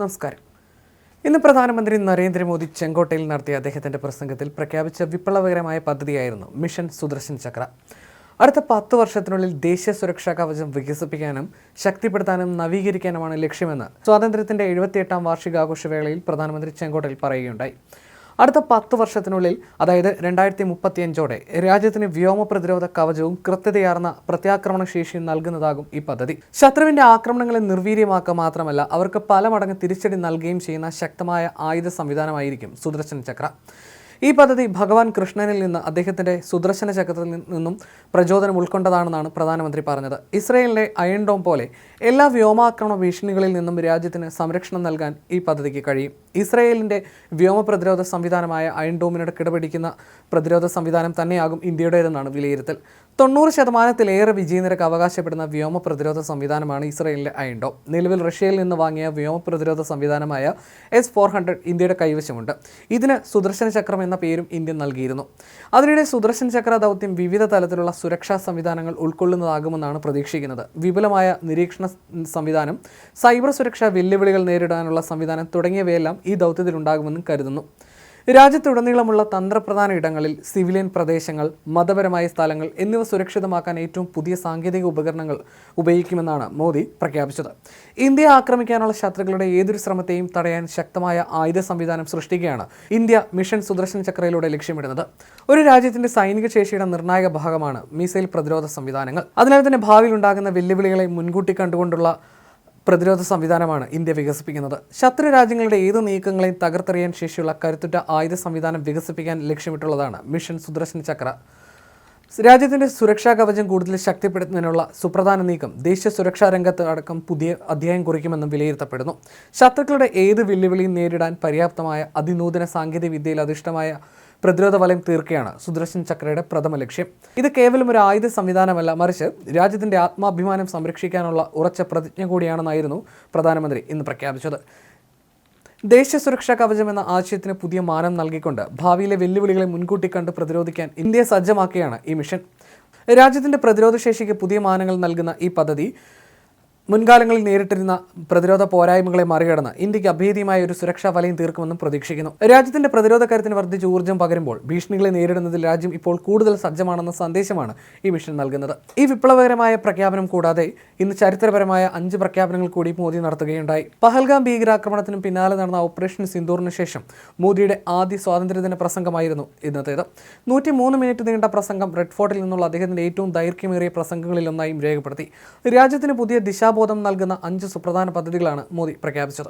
നമസ്കാരം. ഇന്ന് പ്രധാനമന്ത്രി നരേന്ദ്രമോദി ചെങ്കോട്ടയിൽ നടത്തിയ അദ്ദേഹത്തിന്റെ പ്രസംഗത്തിൽ പ്രഖ്യാപിച്ച വിപ്ലവകരമായ പദ്ധതിയായിരുന്നു മിഷൻ സുദർശൻ ചക്ര. അടുത്ത പത്ത് വർഷത്തിനുള്ളിൽ ദേശീയ സുരക്ഷാ കവചം വികസിപ്പിക്കാനും ശക്തിപ്പെടുത്താനും നവീകരിക്കാനുമാണ് ലക്ഷ്യമെന്ന് സ്വാതന്ത്ര്യത്തിന്റെ എഴുപത്തിയെട്ടാം വാർഷികാഘോഷവേളയിൽ പ്രധാനമന്ത്രി ചെങ്കോട്ടയിൽ പറയുകയുണ്ടായി. അടുത്ത പത്ത് വർഷത്തിനുള്ളിൽ അതായത് രണ്ടായിരത്തി മുപ്പത്തിയഞ്ചോടെ രാജ്യത്തിന് വ്യോമ പ്രതിരോധ കവചവും കൃത്യതയാർന്ന പ്രത്യാക്രമണ ശേഷിയും നൽകുന്നതാകും ഈ പദ്ധതി. ശത്രുവിന്റെ ആക്രമണങ്ങളെ നിർവീര്യമാക്കുക മാത്രമല്ല അവർക്ക് പല മടങ്ങ് തിരിച്ചടി നൽകുകയും ചെയ്യുന്ന ശക്തമായ ആയുധ സംവിധാനമായിരിക്കും സുദർശൻ ചക്ര. ഈ പദ്ധതി ഭഗവാൻ കൃഷ്ണനിൽ നിന്ന് അദ്ദേഹത്തിന്റെ സുദർശന ചക്രത്തിൽ നിന്നും പ്രചോദനം ഉൾക്കൊണ്ടതാണെന്നാണ് പ്രധാനമന്ത്രി പറഞ്ഞത്. ഇസ്രയേലിലെ അയൺ ഡോം പോലെ എല്ലാ വ്യോമാക്രമണ ഭീഷണികളിൽ നിന്നും രാജ്യത്തിന് സംരക്ഷണം നൽകാൻ ഈ പദ്ധതിക്ക് കഴിയും. ഇസ്രയേലിന്റെ വ്യോമ പ്രതിരോധ സംവിധാനമായ അയൺ ഡോമിനോട് കിടപിടിക്കുന്ന പ്രതിരോധ സംവിധാനം തന്നെയാകും ഇന്ത്യയുടേതെന്നാണ് വിലയിരുത്തൽ. തൊണ്ണൂറ് ശതമാനത്തിലേറെ വിജയനിരക്ക് അവകാശപ്പെടുന്ന വ്യോമ പ്രതിരോധ സംവിധാനമാണ് ഇസ്രയേലിലെ അയൻഡോ നിലവിൽ റഷ്യയിൽ നിന്ന് വാങ്ങിയ വ്യോമ പ്രതിരോധ സംവിധാനമായ എസ് ഫോർ ഹൺഡ്രഡ് ഇന്ത്യയുടെ കൈവശമുണ്ട്. ഇതിന് സുദർശന ചക്രം എന്ന പേരും ഇന്ത്യ നൽകിയിരുന്നു. അതിനിടെ സുദർശൻ ചക്ര ദൗത്യം വിവിധ തലത്തിലുള്ള സുരക്ഷാ സംവിധാനങ്ങൾ ഉൾക്കൊള്ളുന്നതാകുമെന്നാണ് പ്രതീക്ഷിക്കുന്നത്. വിപുലമായ നിരീക്ഷണ സംവിധാനം സൈബർ സുരക്ഷാ വെല്ലുവിളികൾ നേരിടാനുള്ള സംവിധാനം തുടങ്ങിയവയെല്ലാം ഈ ദൗത്യത്തിലുണ്ടാകുമെന്നും കരുതുന്നു. രാജ്യത്തുടനീളമുള്ള തന്ത്രപ്രധാന ഇടങ്ങളിൽ സിവിലിയൻ പ്രദേശങ്ങൾ മതപരമായ സ്ഥലങ്ങൾ എന്നിവ സുരക്ഷിതമാക്കാൻ ഏറ്റവും പുതിയ സാങ്കേതിക ഉപകരണങ്ങൾ ഉപയോഗിക്കുമെന്നാണ് മോദി പ്രഖ്യാപിച്ചത്. ഇന്ത്യ ആക്രമിക്കാനുള്ള ശത്രുക്കളുടെ ഏതൊരു ശ്രമത്തെയും തടയാൻ ശക്തമായ ആയുധ സംവിധാനം സൃഷ്ടിക്കുകയാണ് ഇന്ത്യ മിഷൻ സുദർശൻ ചക്രയിലൂടെ ലക്ഷ്യമിടുന്നത്. ഒരു രാജ്യത്തിന്റെ സൈനിക ശേഷിയുടെ നിർണായക ഭാഗമാണ് മിസൈൽ പ്രതിരോധ സംവിധാനങ്ങൾ. അതിനാൽ തന്നെ ഭാവിയിൽ ഉണ്ടാകുന്ന വെല്ലുവിളികളെ മുൻകൂട്ടി കണ്ടുകൊണ്ടുള്ള പ്രതിരോധ സംവിധാനമാണ് ഇന്ത്യ വികസിപ്പിക്കുന്നത്. ശത്രു രാജ്യങ്ങളുടെ ഏത് നീക്കങ്ങളെയും തകർത്തെറിയാൻ ശേഷിയുള്ള കരുത്തുറ്റ ആയുധ സംവിധാനം വികസിപ്പിക്കാൻ ലക്ഷ്യമിട്ടുള്ളതാണ് മിഷൻ സുദർശൻ ചക്ര. രാജ്യത്തിന്റെ സുരക്ഷാ കവചം കൂടുതൽ ശക്തിപ്പെടുത്തുന്നതിനുള്ള സുപ്രധാന നീക്കം ദേശീയ സുരക്ഷാ രംഗത്ത് അടക്കം പുതിയ അധ്യായം കുറിക്കുമെന്നും വിലയിരുത്തപ്പെടുന്നു. ശത്രുക്കളുടെ ഏത് വെല്ലുവിളിയും നേരിടാൻ പര്യാപ്തമായ അതിനൂതന സാങ്കേതിക വിദ്യയിൽ അധിഷ്ഠമായ പ്രതിരോധ വലയം തീർക്കുകയാണ് സുദർശൻ ചക്രയുടെ പ്രഥമ ലക്ഷ്യം. ഇത് കേവലം ഒരു ആയുധ സംവിധാനമല്ല മറിച്ച് രാജ്യത്തിന്റെ ആത്മാഭിമാനം സംരക്ഷിക്കാനുള്ള ഉറച്ച പ്രതിജ്ഞ കൂടിയാണെന്നായിരുന്നു പ്രധാനമന്ത്രി ഇന്ന് പ്രഖ്യാപിച്ചത്. ദേശീയ സുരക്ഷാ കവചം എന്ന ആശയത്തിന് പുതിയ മാനം നൽകിക്കൊണ്ട് ഭാവിയിലെ വെല്ലുവിളികളെ മുൻകൂട്ടി കണ്ട് പ്രതിരോധിക്കാൻ ഇന്ത്യ സജ്ജമാക്കുകയാണ് ഈ മിഷൻ. രാജ്യത്തിന്റെ പ്രതിരോധ ശേഷിക്ക് പുതിയ മാനങ്ങൾ നൽകുന്ന ഈ പദ്ധതി മുൻകാലങ്ങളിൽ നേരിട്ടിരുന്ന പ്രതിരോധ പോരായ്മകളെ മറികടന്ന് ഇന്ത്യയ്ക്ക് അഭേദ്യമായ ഒരു സുരക്ഷാ വലയം തീർക്കുമെന്നും പ്രതീക്ഷിക്കുന്നു. രാജ്യത്തിന്റെ പ്രതിരോധ കരുത്തിന് വർദ്ധിച്ച ഊർജം പകരുമ്പോൾ ഭീഷണികളെ നേരിടുന്നതിൽ രാജ്യം ഇപ്പോൾ കൂടുതൽ സജ്ജമാണെന്ന സന്ദേശമാണ് ഈ മിഷൻ നൽകുന്നത്. ഈ വിപ്ലവകരമായ പ്രഖ്യാപനം കൂടാതെ ഇന്ന് ചരിത്രപരമായ അഞ്ച് പ്രഖ്യാപനങ്ങൾ കൂടി മോദി നടത്തുകയുണ്ടായി. പഹൽഗാം ഭീകരാക്രമണത്തിന് പിന്നാലെ നടന്ന ഓപ്പറേഷൻ സിന്ദൂറിന് ശേഷം മോദിയുടെ ആദ്യ സ്വാതന്ത്ര്യദിന പ്രസംഗമായിരുന്നു ഇന്നത്തേത്. നൂറ്റി മൂന്ന് മിനിറ്റ് നീണ്ട പ്രസംഗം റെഡ് ഫോർട്ടിൽ നിന്നുള്ള അദ്ദേഹത്തിന്റെ ഏറ്റവും ദൈർഘ്യമേറിയ പ്രസംഗങ്ങളിലൊന്നായും രേഖപ്പെടുത്തി. രാജ്യത്തിന് പുതിയ ദിശാബോധം നൽകുന്ന അഞ്ച് സുപ്രധാന പദ്ധതികളാണ് മോദി പ്രഖ്യാപിച്ചത്.